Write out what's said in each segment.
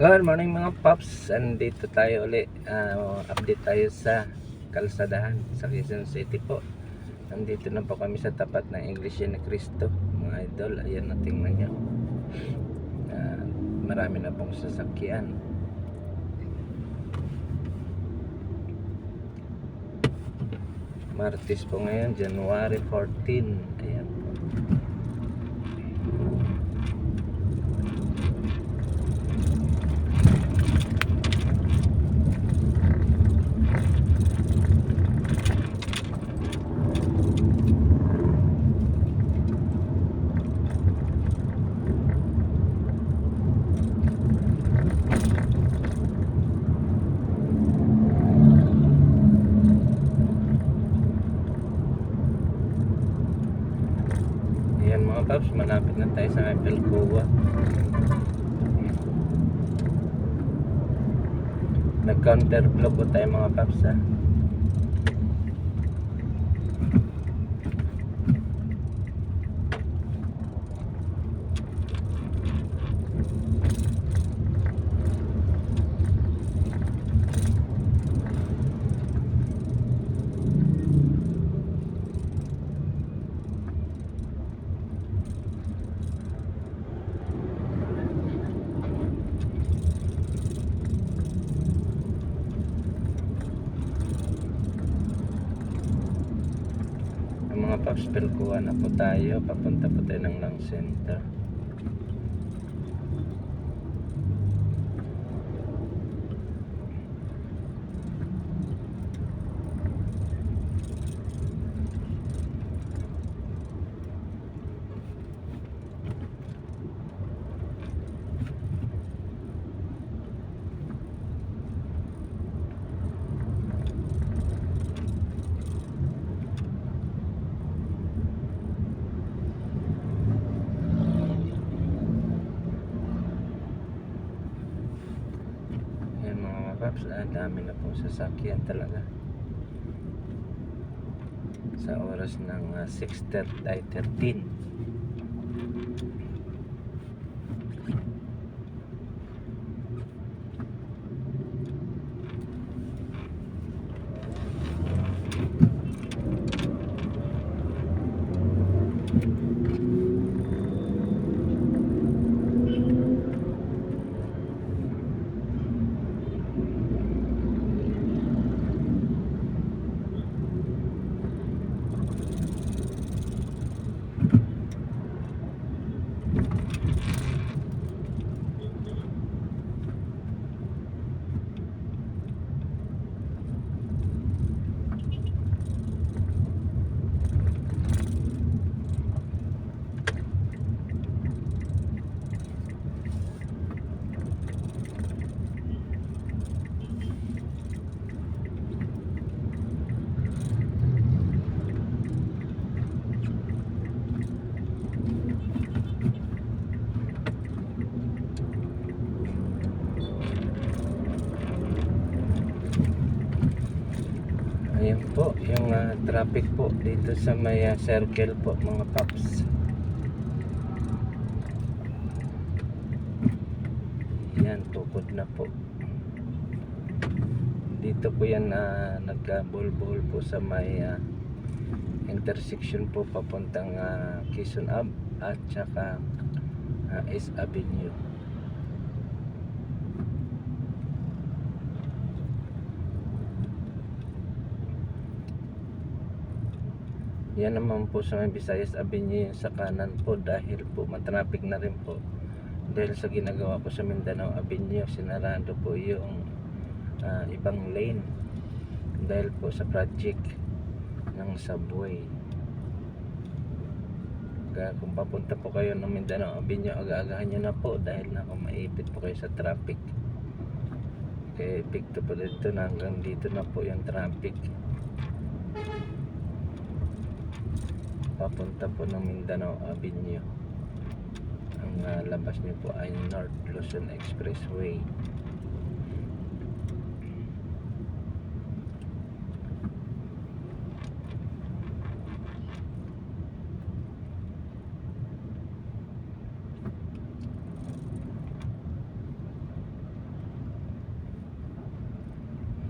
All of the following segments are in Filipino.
Good morning mga paps. Andito tayo uli. Ah, update tayo sa kalsadahan sa Quezon City po. Nandito na po kami sa tapat ng Iglesia ni Cristo. Mga idol, ayan na tingnan nyo. Ah, marami na pong sasakyan. Martes po ngayon, January 14. Ayan po. Ayan mga paps, malapit na tayo sa Eiffel Cova. Nag-counter flow po tayo mga paps ha. Paps, kuha na po tayo. Papunta po tayo ng Lang Center. Ayan mga paps, ang dami na pong sasakyan talaga. Sa oras ng ah, 6.13 ay 13. Ayan po, yung ah, traffic po dito sa may ah, circle po mga paps. Yan, tukod na po. Dito po yan na nagka-bol-bol po sa may ah, intersection po papuntang uh, Quezon Ave at saka ah, S Avenue. Yan naman po sa may Visayas Avenue sa kanan po dahil po matraffic na rin po. Dahil sa ginagawa po sa Mindanao Avenue, sinarado po yung ah, ibang lane dahil po sa project ng subway. Kaya kung papunta po kayo ng Mindanao Avenue, aga-agahan nyo na po dahil na kung maipit po kayo sa traffic. Kaya epekto po dito na hanggang dito na po yung traffic. Papunta po ng Mindanao Avenue. Ang ah, labas niyo po ay North Luzon Expressway.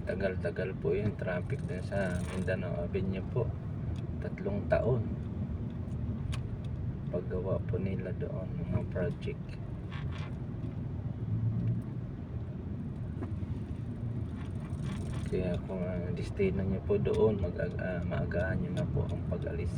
Matagal-tagal po yung traffic din sa Mindanao Avenue po. Tatlong taon paggawa po nila doon ng mga project. Kaya kung uh, destino nyo po doon mag uh, maagaan nyo na po ang pag-alis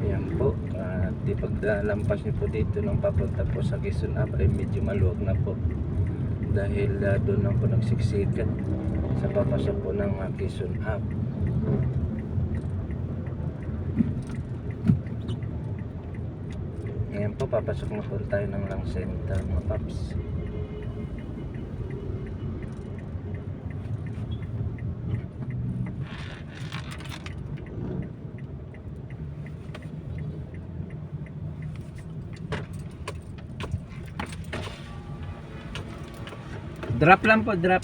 Ayan po, at di paglampas niyo po dito nung papunta po sa Quezon Ap ay medyo maluwag na po. Dahil ah, doon na po nagsiksikan sa papasok po ng uh, Quezon Ap. Ngayon po, papasok na po tayo ng lang center mga paps. Drop lang po, drop.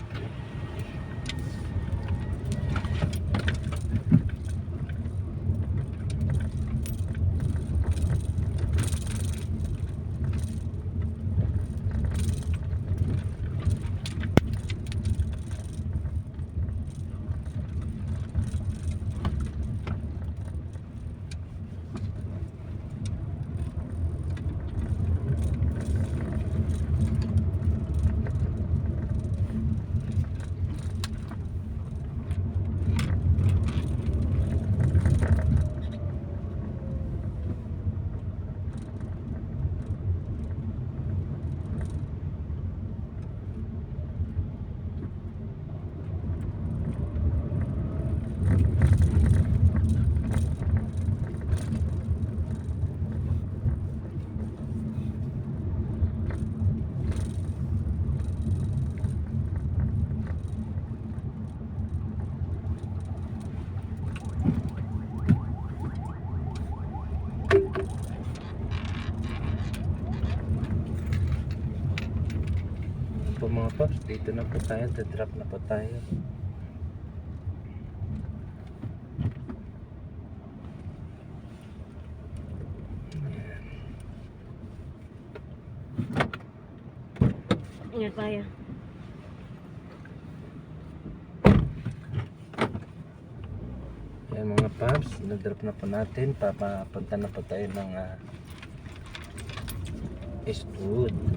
Po mga paps, dito na po tayo, drop na po tayo. Ingat tayo. Ayan mga paps, na-drop na po natin, papapunta na po tayo ng uh, Eastwood.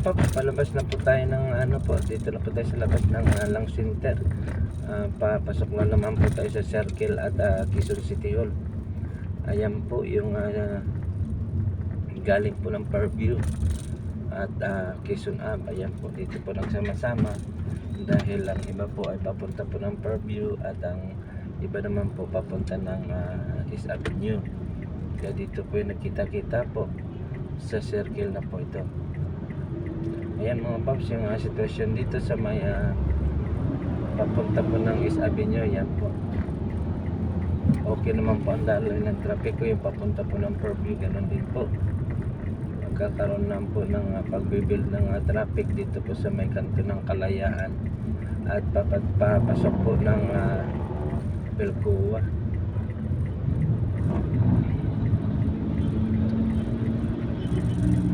Pap, palabas na po tayo ng ano po, dito na po tayo sa labas ng uh, Lang Center. Ah, papasok na naman po tayo sa Circle at uh, Quezon City Hall. Ayan po yung uh, galing po ng Fairview at uh, Quezon Ave ayan po dito po nagsama-sama dahil ang iba po ay papunta po ng Fairview at ang iba naman po papunta ng uh, East Avenue kaya dito po yung nagkita-kita po sa circle na po ito ayan mga paps yung uh, sitwasyon dito sa may uh, papunta po ng East Avenue. Yan po. Okay naman po ang daloy ng traffic ko yung papunta po ng Fairview ganun din po. Magkakaroon lang po ng uh, pagbibuild ng uh, traffic dito po sa may kanto ng Kalayaan at papasok po ng uh, Belcoa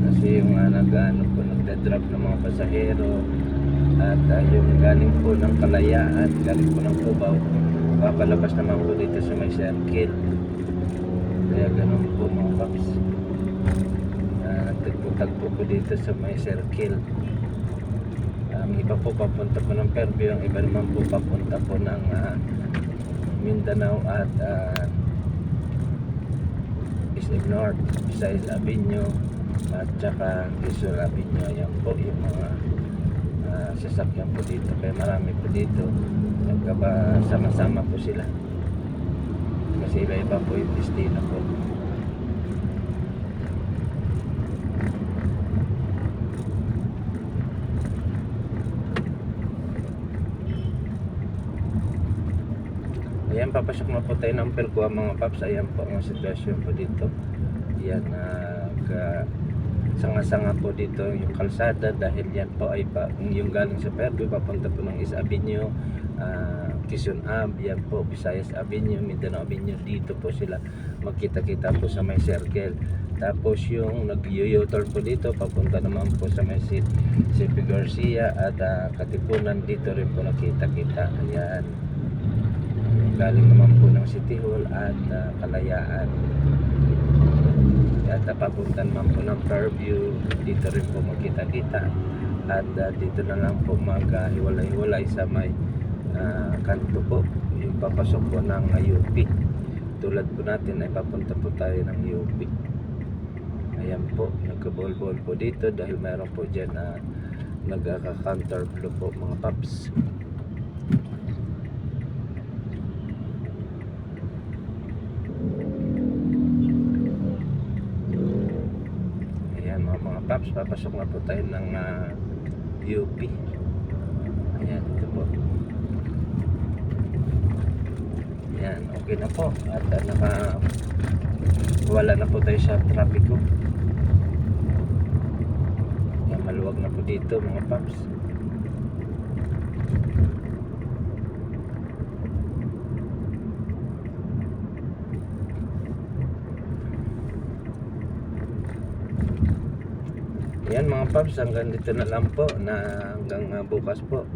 kasi yung uh, nag-ano po nagda-drop ng mga pasahero. At uh, yung galing po ng Kalayaan galing po ng Cubao papalabas naman po dito sa may circle. Kaya ganun po mga paps. Uh, nagtagpo-tagpo po dito sa may circle. Ang iba po papunta po ng Fairview ang iba naman po papunta po ng uh, Mindanao at uh, East North Visayas Avenue at saka Quezon Avenue yan po yung mga uh, sasakyan po dito kaya marami po dito nagkaba sama-sama po sila kasi iba-iba po yung destino po Ayan, papasok na po tayo ng Perkua mga paps. Ayan po ang sitwasyon po dito. Yan, nag sanga-sanga po dito yung kalsada dahil yan po ay pa, yung galing sa Perkua papunta po ng East Avenue, uh, Quezon Ave, yan po, Visayas Avenue, Mindanao Avenue. Dito po sila magkita-kita po sa may circle. Tapos yung nag-u-turn po dito, papunta naman po sa may si CP Garcia at uh, Katipunan dito rin po nakita-kita. Ayan galing naman po ng City Hall at uh, Kalayaan at uh, papunta naman po ng Fairview dito rin po magkita-kita. At uh, dito na lang po maghiwalay-hiwalay sa may uh, kanto po. Yung papasok po ng uh, UP tulad po natin ay papunta po tayo ng UP ayan po nagkabol-bol po dito dahil meron po dyan na uh, nagkaka-counter flow po mga paps paps, papasok na po tayo ng uh, UP. Ayan, ito po. Ayan, okay na po. At uh, naka wala na po tayo sa trapiko. Ayan, maluwag na po dito mga paps. Yan mga paps, hanggang dito na lang po na hanggang uh, bukas po.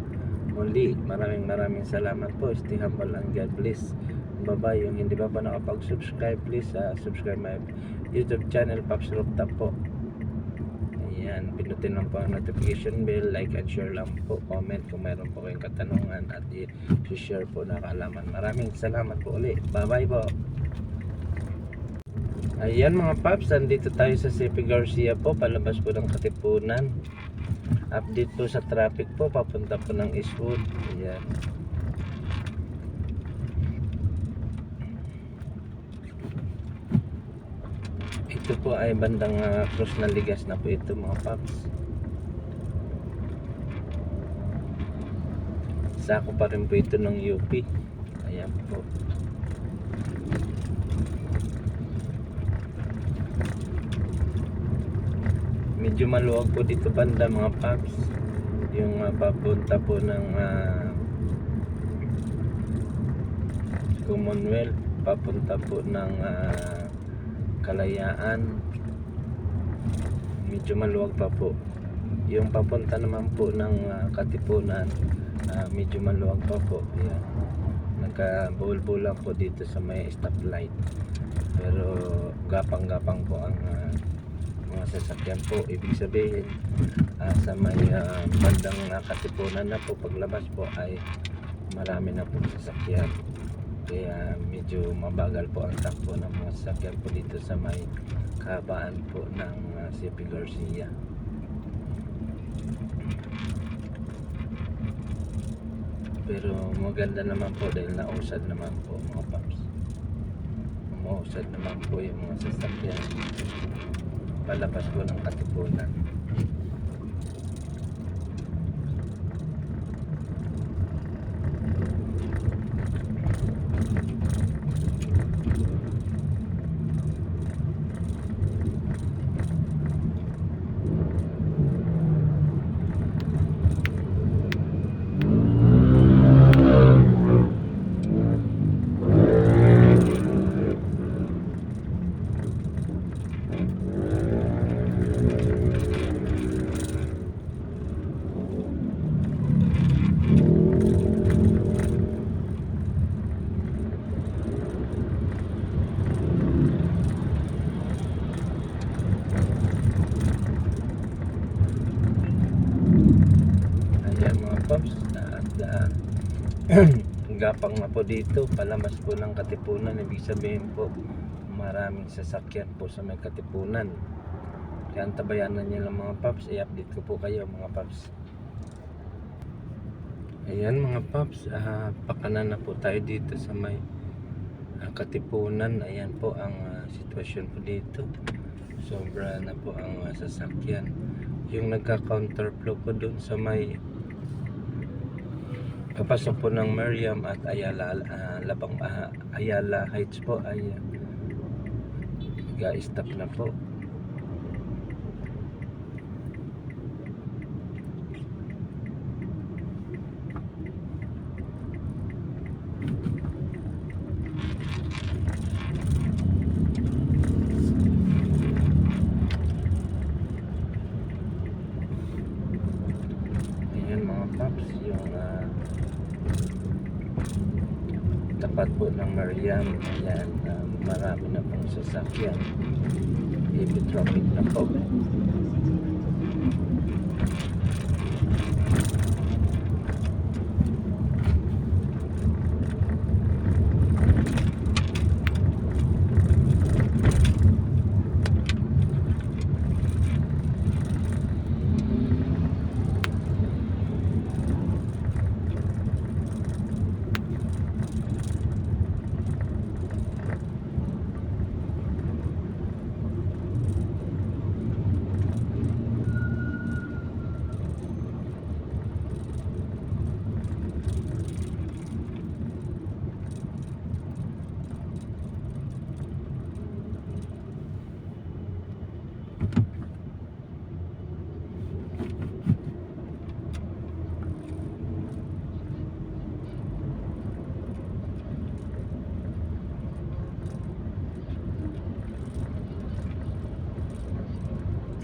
Muli, maraming maraming salamat po. Stay humble and God bless. Bye-bye. Yung hindi pa pa nakapag-subscribe, please uh, subscribe my YouTube channel, Paps Rooftop po. Ayan, pinutin lang po ang notification bell, like and share lang po, comment kung mayroon po kayong katanungan at i-share po na kaalaman. Maraming salamat po ulit. Bye-bye po. Ayan mga paps, nandito tayo sa CP Garcia po, palabas po ng Katipunan. Update po sa traffic po, papunta po ng Eastwood. Ayan. Ito po ay bandang uh, cross na ligas na po ito mga paps. Sako pa rin po ito ng UP. Ayan po. Medyo maluwag po dito banda mga paps. Yung uh, papunta po ng uh, Commonwealth papunta po ng uh, Kalayaan. Medyo maluwag pa po. Yung papunta naman po ng uh, Katipunan uh, medyo maluwag pa po. Yan nagka-bulbul lang po dito sa may stoplight. Pero gapang-gapang po ang uh, mga sasakyan po ibig sabihin uh, sa may uh, bandang uh, katipunan na po paglabas po ay marami na po sasakyan Kaya medyo mabagal po ang takbo ng mga sasakyan po dito sa may kahabaan po ng uh, CP Garcia. Pero maganda naman po dahil nausad naman po mga paps. Mausad naman po yung mga sasakyan. Palabas po ng katipunan. Ayan mga paps. At ah, gapang na po dito. Palamas po ng katipunan. Ibig sabihin po maraming sasakyan po sa may katipunan. Kaya ang tabayanan nyo lang mga paps. I-update ko po kayo mga paps. Ayan mga paps. ah, pakanan na po tayo dito sa may ah, katipunan. Ayan po ang ah, sitwasyon po dito. Sobra na po ang ah, sasakyan yung nagka-counterflow ko dun sa may kapasok po ng Miriam at Ayala ah, Labang ah, Ayala Heights po. Ay ga-stop na po Ayan mga paps, yung ah, tapat po ng Mariam, ayan, ah, marami na pong sasakyan. Heavy na po.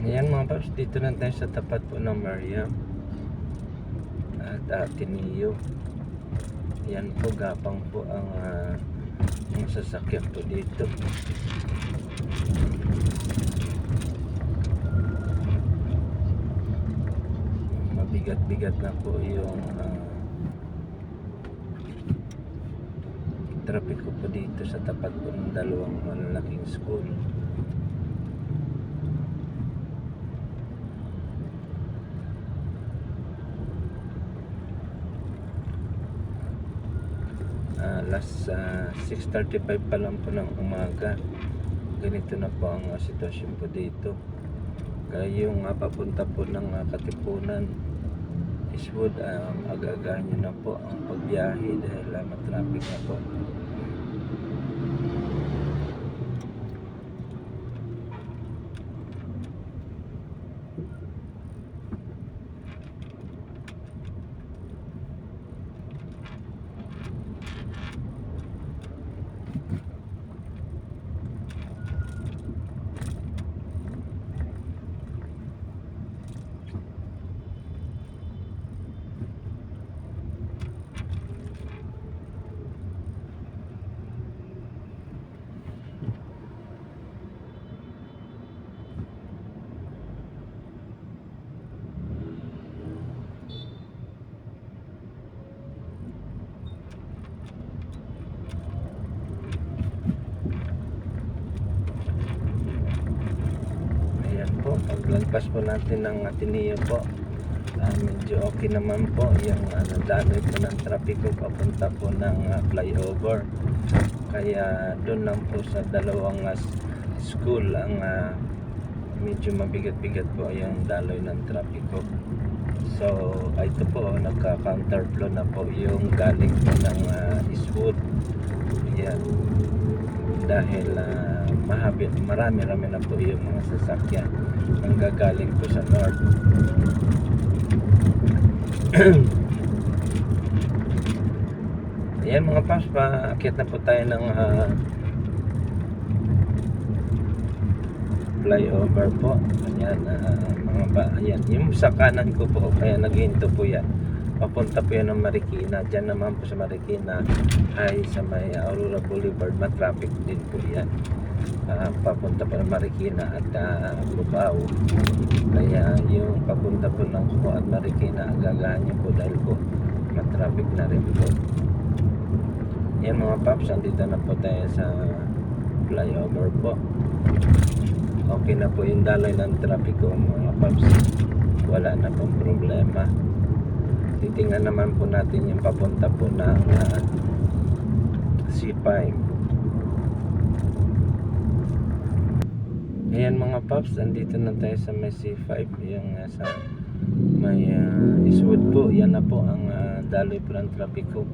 Ayan mga paps, dito na tayo sa tapat po ng Mariam at Ateneo. Ayan po, gapang po ang ah, mga sasakyan po dito. Mabigat-bigat na po yung ah, trapiko po dito sa tapat po ng dalawang malalaking school. Ah, last ah, 6.35 pa lang po ng umaga ganito na po ang ah, sitwasyon po dito kaya yung ah, papunta po ng ah, Katipunan Eastwood um, aga-agahan nyo na po ang pagbiyahe dahil uh, matraffic na po paglagpas po natin ng Ateneo po. Ah, medyo okay naman po yung ano, daloy po ng trapiko papunta po ng ah, flyover. Kaya doon lang po sa dalawang ah, school ang ah, medyo mabigat-bigat po yung daloy ng trapiko. So ah, ito po nagka-counterflow na po yung galing po ng ah, Eastwood. Yan dahil ah, mahabi, marami-rami na po yung mga sasakyan ang gagaling po sa north Ayan mga paps, paakit na po tayo ng ah, flyover po. Ayan, ah, mga ba, ayan. Yung sa kanan ko po, kaya naghinto po yan. Papunta po yan ng Marikina. Diyan naman po sa Marikina ay sa may Aurora Boulevard. Matraffic din po yan. Ah, papunta po ng Marikina at uh, Lubao. Kaya yung papunta po ng Kubo at Marikina, gagahan niyo po dahil po matraffic na rin po. Yan mga paps, andito na po tayo sa flyover po. Okay na po yung daloy ng trapiko mga paps. Wala na pong problema. Titingnan naman po natin yung papunta po ng ah, C5. Ayan mga paps, andito na tayo sa may C5 yung uh, sa may uh, Eastwood po. Yan na po ang ah, daloy po ng trapiko.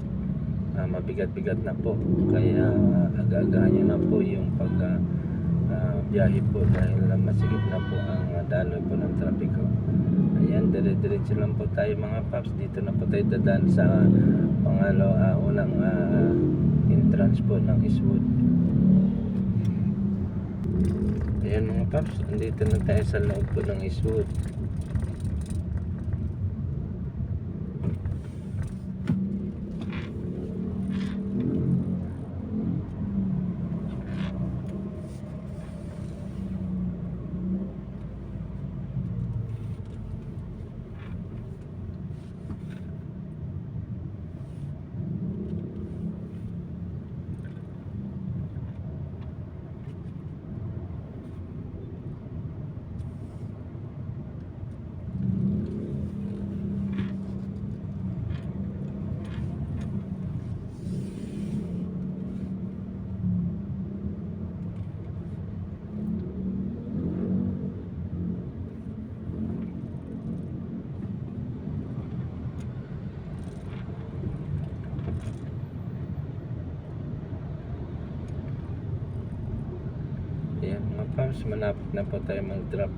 Ah, mabigat-bigat na po. Kaya uh, aga-agahan na po yung pag ah, biyahe po dahil uh, masigit na po ang ah, daloy po ng trapiko. Ayan, dire-diretso lang po tayo mga paps. Dito na po tayo dadaan sa pangalo, ah, unang ah, entrance po ng Eastwood. Ayan mga paps, andito na tayo sa loob po ng Eastwood. Ayan mga paps, malapit na po tayo mag-drop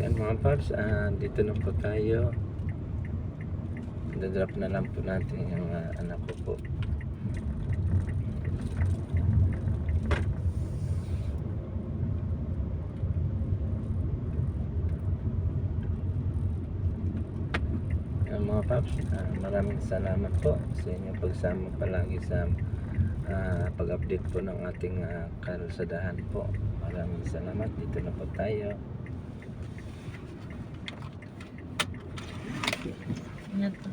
Ayan mga paps, ah, dito na po tayo. Dadrop na lang po natin yung ah, anak ko po. Ayan mga paps, ah, maraming salamat po sa inyong pagsama palagi sa ah, pag-update po ng ating uh, kalsadahan po. Maraming salamat. Dito na po tayo. Ingat po.